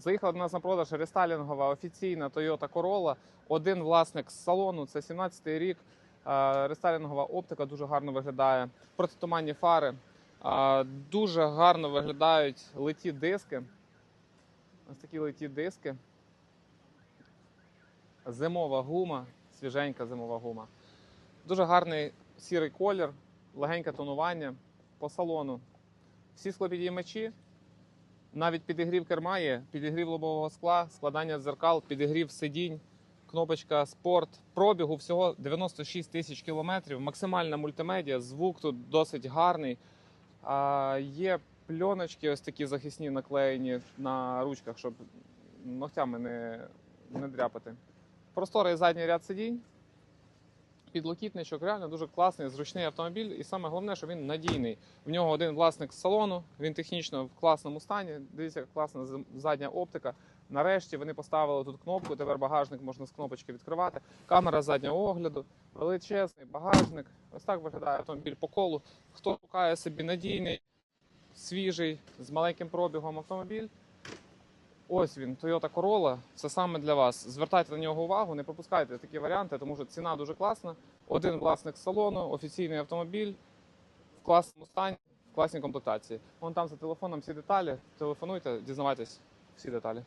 Заїхала до нас на продаж рестайлінгова офіційна Toyota Corolla. Один власник з салону, це 17-й рік. Рестайлінгова оптика дуже гарно виглядає. Протитуманні фари. Дуже гарно виглядають литі диски. Ось такі литі диски. Зимова гума, свіженька зимова гума. Дуже гарний сірий колір, легеньке тонування по салону. Всі склопідіймачі, навіть підігрів керма є, підігрів лобового скла, складання дзеркал, підігрів сидінь, кнопочка спорт. Пробігу всього 96 тисяч кілометрів. Максимальна мультимедіа, звук тут досить гарний. А, є пленочки, ось такі захисні наклеєні на ручках, щоб ногтями не, не дряпати. Просторий задній ряд сидінь. Підлокітничок, реально дуже класний, зручний автомобіль, і саме головне, що він надійний. В нього один власник салону, він технічно в класному стані. Дивіться, класна задня оптика. Нарешті вони поставили тут кнопку. Тепер багажник можна з кнопочки відкривати. Камера заднього огляду, величезний багажник. Ось так виглядає автомобіль по колу. Хто шукає собі надійний, свіжий, з маленьким пробігом автомобіль. Ось він, Toyota Corolla. Це саме для вас. Звертайте на нього увагу, не пропускайте такі варіанти, тому що ціна дуже класна. Один власник салону, офіційний автомобіль в класному стані, в класній комплектації. Вон там за телефоном всі деталі. Телефонуйте, дізнавайтесь всі деталі.